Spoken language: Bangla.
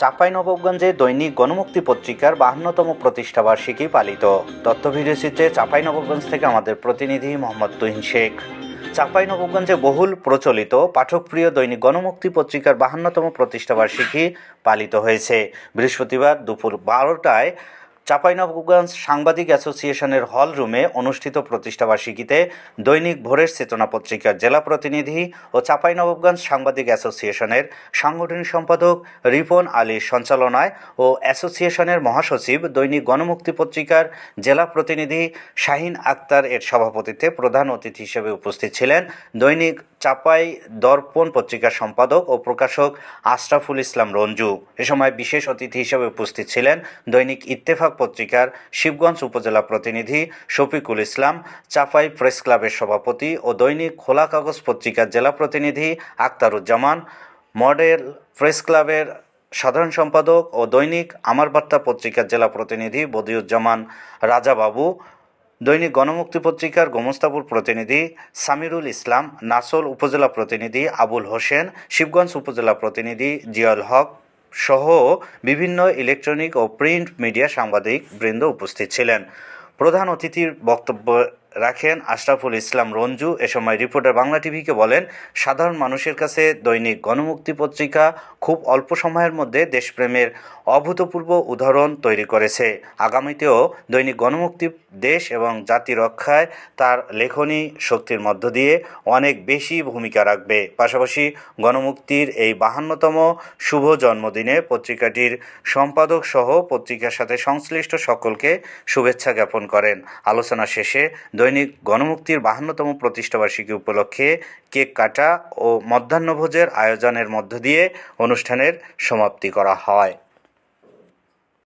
চাঁপাইনবাবগঞ্জে দৈনিক গণমুক্তি পত্রিকার বাহান্নতম প্রতিষ্ঠাবার্ষিকী পালিত। তথ্য ভিডিওচিত্রে চাঁপাইনবাবগঞ্জ থেকে আমাদের প্রতিনিধি মোহাম্মদ তুহিন শেখ। চাঁপাইনবাবগঞ্জে বহুল প্রচলিত পাঠকপ্রিয় দৈনিক গণমুক্তি পত্রিকার বাহান্নতম প্রতিষ্ঠাবার্ষিকী পালিত হয়েছে। বৃহস্পতিবার দুপুর বারোটায় চাঁপাইনবাবগঞ্জ সাংবাদিক অ্যাসোসিয়েশনের হল রুমে অনুষ্ঠিত প্রতিষ্ঠাবার্ষিকীতে দৈনিক ভোরের চেতনা পত্রিকার জেলা প্রতিনিধি ও চাঁপাইনবাবগঞ্জ সাংবাদিক অ্যাসোসিয়েশনের সাংগঠনিক সম্পাদক রিপন আলীর সঞ্চালনায় ও অ্যাসোসিয়েশনের মহাসচিব দৈনিক গণমুক্তি পত্রিকার জেলা প্রতিনিধি শাহিন আক্তার এর সভাপতিত্বে প্রধান অতিথি হিসেবে উপস্থিত ছিলেন দৈনিক চাপাই দর্পণ পত্রিকার সম্পাদক ও প্রকাশক আশরাফুল ইসলাম রঞ্জু। এ সময় বিশেষ অতিথি হিসেবে উপস্থিত ছিলেন দৈনিক ইত্তেফাক পত্রিকার শিবগঞ্জ উপজেলা প্রতিনিধি শফিকুল ইসলাম, চাপাই প্রেস ক্লাবের সভাপতি ও দৈনিক খোলা কাগজ পত্রিকার জেলা প্রতিনিধি আক্তারুজ্জামান মডেল প্রেস ক্লাবের সাধারণ সম্পাদক ও দৈনিক আমার বার্তা পত্রিকার জেলা প্রতিনিধি বদিউজ্জামান রাজাবাবু দৈনিক গণমুক্তি পত্রিকার গোমস্তাপুর প্রতিনিধি সামিরুল ইসলাম, নাসল উপজেলা প্রতিনিধি আবুল হোসেন, শিবগঞ্জ উপজেলা প্রতিনিধি জিয়াল হক সহ বিভিন্ন ইলেকট্রনিক ও প্রিন্ট মিডিয়া সাংবাদিক বৃন্দ উপস্থিত ছিলেন। প্রধান অতিথির বক্তব্য রাখেন আশরাফুল ইসলাম রঞ্জু। এ সময় রিপোর্টার বাংলা টিভিকে বলেন, সাধারণ মানুষের কাছে দৈনিক গণমুক্তি পত্রিকা খুব অল্প সময়ের মধ্যে দেশপ্রেমের অভূতপূর্ব উদাহরণ তৈরি করেছে। আগামীতেও দৈনিক গণমুক্তি দেশ এবং জাতি রক্ষায় তার লেখনী শক্তির মধ্য দিয়ে অনেক বেশি ভূমিকা রাখবে। পাশাপাশি গণমুক্তির এই বাহান্নতম শুভ জন্মদিনে পত্রিকাটির সম্পাদক সহ পত্রিকার সাথে সংশ্লিষ্ট সকলকে শুভেচ্ছা জ্ঞাপন করেন। আলোচনা শেষে দৈনিক গণমুক্তির বাহান্নতম প্রতিষ্ঠাবার্ষিকী উপলক্ষে কেক কাটা ও মধ্যাহ্নভোজের আয়োজনের মধ্য দিয়ে অনুষ্ঠানের সমাপ্তি করা হয়।